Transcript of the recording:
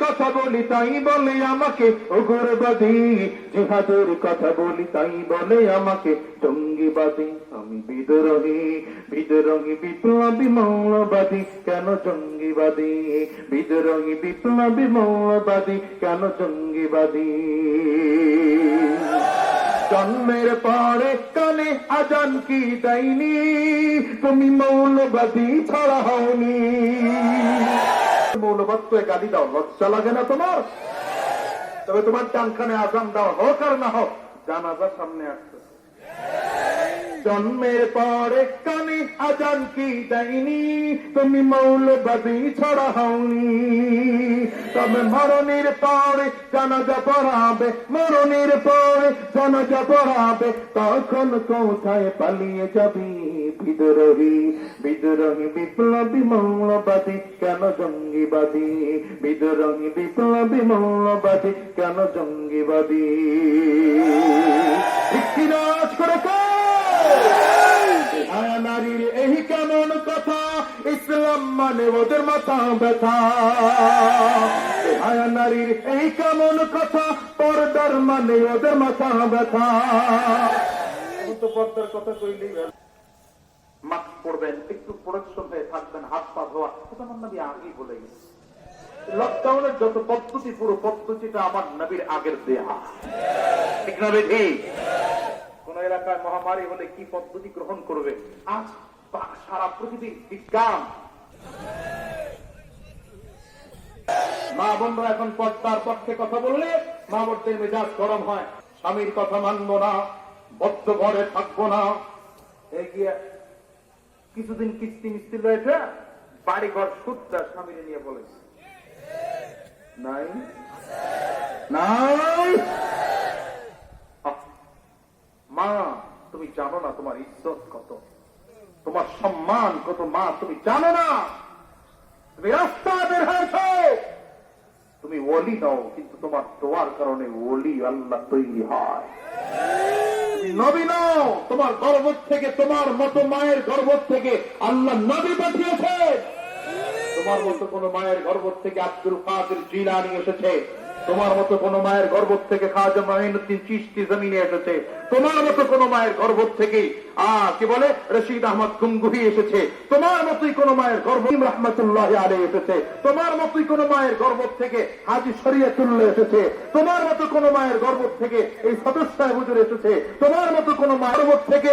কথা বলি, তাই বলে আমাকে। উগ্রবাদী জিহাদের কথা বলি, তাই বলে আমাকে। জঙ্গিবাদী, আমি বিদ্রোহী বিদ্রোহী, বিপ্লবী, মৌলবাদী। কেন জঙ্গিবাদী? বিদ্রোহী, বিপ্লবী, মৌলবাদী। কেন জঙ্গিবাদী? জন্মের পরে কানে আজান কি দেয়নি? তুমি মৌলবাদী ছাড়া হওনি। মৌলবাদ তো গালি দাও, লজ্জা লাগে না তোমার? তবে তোমার ডানখানে আজান দাও হোক আর না হোক, জানাজা সামনে আসছে জন্মের পরে কানে আজান কি দেয়নি? তুমি মৌলবাদী ছড়া হওনি। তবে মরণের পরে জানাজা পড়াবে, মরণের পরে জানাজা পড়াবে, তখন কোথায় পালিয়ে যাবি বিদ্রোহী? বিদ্রোহী বিপ্লবী মৌলবাদী, কেন জঙ্গিবাদী? বিদ্রোহী বিপ্লবী মৌলবাদী, কেন জঙ্গিবাদী? মানে ওদের মাথা ব্যথা। হায়া নারীর এই কেমন কথা? পর্দার মানে ওদের মাথা ব্যথা। তো পর্দার কথা কইলেই মাস্ক একটু প্রোডাকশন হয়ে থাকবেন, হাত পা ধোয়া। এটা আমার নবী আগেই বলে গেছে। লকডাউনের যত পদ্ধতি, পুরো পদ্ধতিটা আমার নবীর আগের ঠিক না কোন এলাকায় মহামারী হলে কি পদ্ধতি গ্রহণ করবে? আজ সারা পৃথিবীর বিজ্ঞান মা এখন পর্দার পক্ষে কথা বললে মা মেজাজ গরম হয়। স্বামীর কথা মানবো না, বদ্ধ ঘরে থাকব না। কিছুদিন কিস্তি মিস্তি রয়েছে বাড়ি ঘর সুদটা স্বামীরে নিয়ে বলেছে। নাই। নাই। মা, তুমি জানো না তোমার ইজ্জত কত? তোমার সম্মান কত মা, তুমি জানো না। তুমি রাস্তা বের হয়েছ। তুমি ওলি নও, কিন্তু তোমার দোয়ার কারণে ওলি আল্লাহ তৈরি হয়। নবী নও, তোমার গর্ভ থেকে, তোমার মতো মায়ের গর্ভ থেকে আল্লাহ নবী পাঠিয়েছে। তোমার মতো কোন মায়ের গর্ভ থেকে আব্দুল কাদের জিলানি এসেছে। তোমার মতো কোন মায়ের গর্ভ থেকে খাজা মাহিনুদ্দিন চিস্তি জমিনে এসেছে। তোমার মতো কোন মায়ের গর্ব থেকে আহ কি বলে? রশিদ আহমদ গুমগুহি এসেছে। তোমার মতোই কোন মায়ের গর্ব রহমতুল্লাহ আলে এসেছে। তোমার মতোই কোন মায়ের গর্ভ থেকে হাজি শরিয়াতুল্লাহ এসেছে। তোমার মতো কোন মায়ের গর্ভ থেকে এই সদস্য এসেছে। তোমার মতো কোন মায়ের গর্ভ থেকে